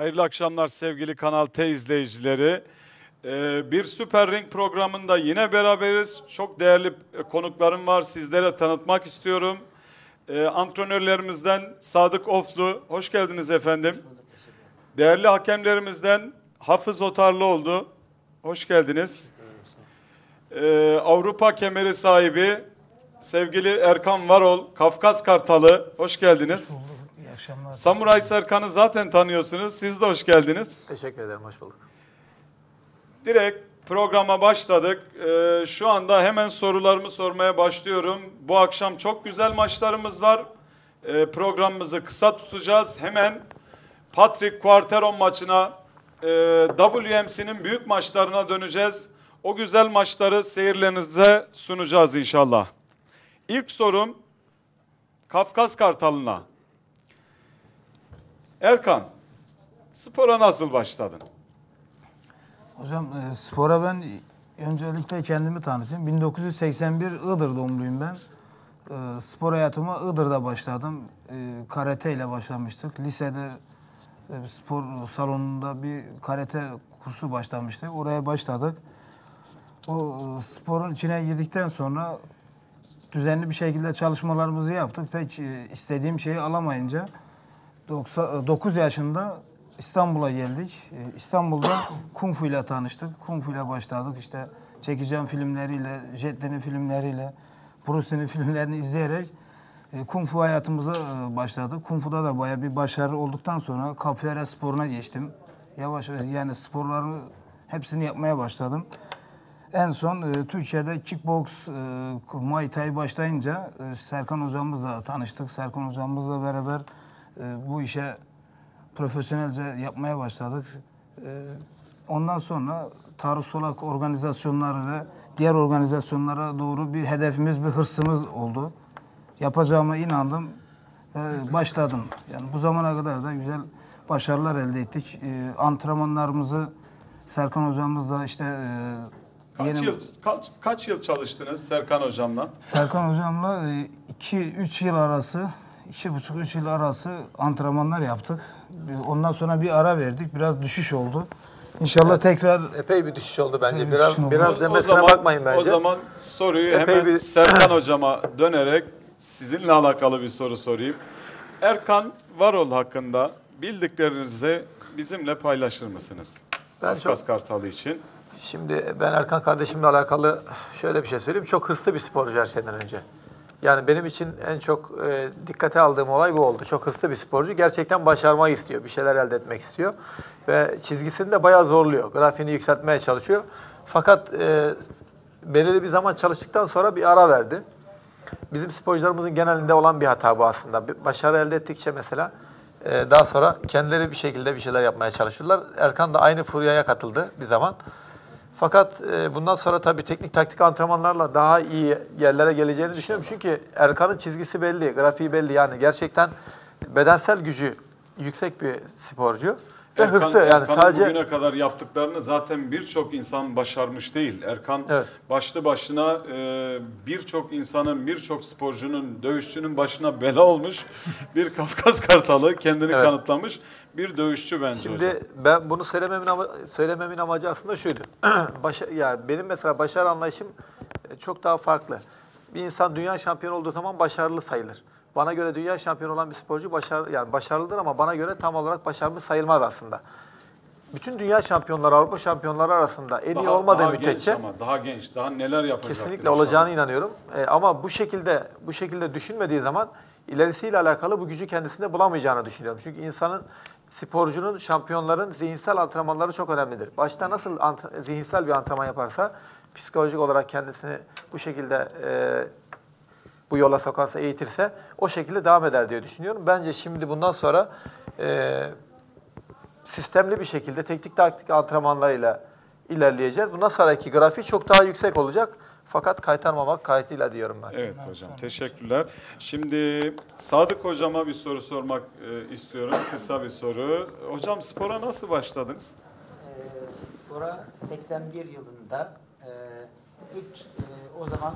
Hayırlı akşamlar sevgili Kanal T izleyicileri. Ee, bir Süper Ring programında yine beraberiz. Çok değerli konuklarım var. Sizlere tanıtmak istiyorum. Ee, antrenörlerimizden Sadık Oflu. Hoş geldiniz efendim. Değerli hakemlerimizden Hafız Otarlıoğlu. Hoş geldiniz. Ee, Avrupa kemeri sahibi sevgili Erkan Varol, Kafkas Kartalı. Hoş geldiniz. İyi akşamlar. Samuray Serkan'ı zaten tanıyorsunuz. Siz de hoş geldiniz. Teşekkür ederim, hoş bulduk. Direkt programa başladık. Ee, şu anda hemen sorularımı sormaya başlıyorum. Bu akşam çok güzel maçlarımız var. Ee, programımızı kısa tutacağız. Hemen Patrick Quarteron maçına, e, WMC'nin büyük maçlarına döneceğiz. O güzel maçları seyirlerinize sunacağız inşallah. İlk sorum Kafkas Kartalı'na. Erkan, spora nasıl başladın? Hocam e, spora ben öncelikle kendimi tanıtayım. 1981 Iğdır doğumluyum ben. E, spor hayatıma Iğdır'da başladım. E, karate ile başlamıştık. Lisede e, spor salonunda bir karate kursu başlamıştı. Oraya başladık. O e, sporun içine girdikten sonra düzenli bir şekilde çalışmalarımızı yaptık. Pek e, istediğim şeyi alamayınca 9 yaşında İstanbul'a geldik. Ee, İstanbul'da Kung Fu ile tanıştık. Kung Fu ile başladık. İşte çekeceğim filmleriyle, Jet Li'nin filmleriyle, Bruce Li'nin filmlerini izleyerek e, Kung Fu hayatımıza e, başladık. Kung Fu'da da bayağı bir başarı olduktan sonra capoeira sporuna geçtim. Yavaş yani sporları hepsini yapmaya başladım. En son e, Türkiye'de kickbox, e, Muay Thai başlayınca e, Serkan hocamızla tanıştık. Serkan hocamızla beraber e, bu işe profesyonelce yapmaya başladık. E, ondan sonra Tarık Solak organizasyonları ve diğer organizasyonlara doğru bir hedefimiz, bir hırsımız oldu. Yapacağıma inandım ve başladım. Yani bu zamana kadar da güzel başarılar elde ettik. E, antrenmanlarımızı Serkan hocamızla işte e, Kaç yeni- yıl kaç, kaç yıl çalıştınız Serkan hocamla? Serkan hocamla 2-3 yıl arası, 2,5-3 yıl arası antrenmanlar yaptık. Ondan sonra bir ara verdik. Biraz düşüş oldu. İnşallah tekrar Epey bir düşüş oldu bence. Bir Biraz oldu. biraz o demesine zaman- bakmayın bence. O zaman soruyu Epey hemen bir- Serkan hocama dönerek sizinle alakalı bir soru sorayım. Erkan Varol hakkında bildiklerinizi bizimle paylaşır mısınız? Ben Kafkas çok- Kartalı için. Şimdi ben Erkan kardeşimle alakalı şöyle bir şey söyleyeyim. Çok hırslı bir sporcu her şeyden önce. Yani benim için en çok e, dikkate aldığım olay bu oldu. Çok hırslı bir sporcu. Gerçekten başarmayı istiyor. Bir şeyler elde etmek istiyor. Ve çizgisini de bayağı zorluyor. Grafiğini yükseltmeye çalışıyor. Fakat e, belirli bir zaman çalıştıktan sonra bir ara verdi. Bizim sporcularımızın genelinde olan bir hata bu aslında. Başarı elde ettikçe mesela e, daha sonra kendileri bir şekilde bir şeyler yapmaya çalışırlar. Erkan da aynı furyaya katıldı bir zaman. Fakat e, bundan sonra tabii teknik taktik antrenmanlarla daha iyi yerlere geleceğini düşünüyorum. Çünkü Erkan'ın çizgisi belli, grafiği belli. Yani gerçekten bedensel gücü yüksek bir sporcu. Ve Erkan, hırsı yani Erkan'ın sadece... bugüne kadar yaptıklarını zaten birçok insan başarmış değil. Erkan Evet. başlı başına e, birçok insanın, birçok sporcunun, dövüşçünün başına bela olmuş bir Kafkas Kartalı kendini Evet. kanıtlamış bir dövüşçü bence hocam. Şimdi ben bunu söylememin ama, söylememin amacı aslında şuydu. Başa, ya benim mesela başarı anlayışım e, çok daha farklı. Bir insan dünya şampiyonu olduğu zaman başarılı sayılır. Bana göre dünya şampiyonu olan bir sporcu başarılı yani başarılıdır ama bana göre tam olarak başarılı sayılmaz aslında. Bütün dünya şampiyonları, Avrupa şampiyonları arasında en iyi Daha- olmadığı daha müddetçe genç ama daha genç, daha neler yapacaktır kesinlikle inşallah. olacağını inanıyorum. E, ama bu şekilde bu şekilde düşünmediği zaman ilerisiyle alakalı bu gücü kendisinde bulamayacağını düşünüyorum. Çünkü insanın sporcunun, şampiyonların zihinsel antrenmanları çok önemlidir. Başta nasıl zihinsel bir antrenman yaparsa psikolojik olarak kendisini bu şekilde e, bu yola sokarsa, eğitirse o şekilde devam eder diye düşünüyorum. Bence şimdi bundan sonra e, sistemli bir şekilde teknik taktik antrenmanlarıyla ilerleyeceğiz. Bundan sonraki grafiği çok daha yüksek olacak. Fakat kaytarmamak kaydıyla diyorum ben. Evet hocam teşekkürler. Şimdi Sadık hocama bir soru sormak e, istiyorum. Kısa bir soru. Hocam spora nasıl başladınız? Ee, spora 81 yılında e, ilk e, o zaman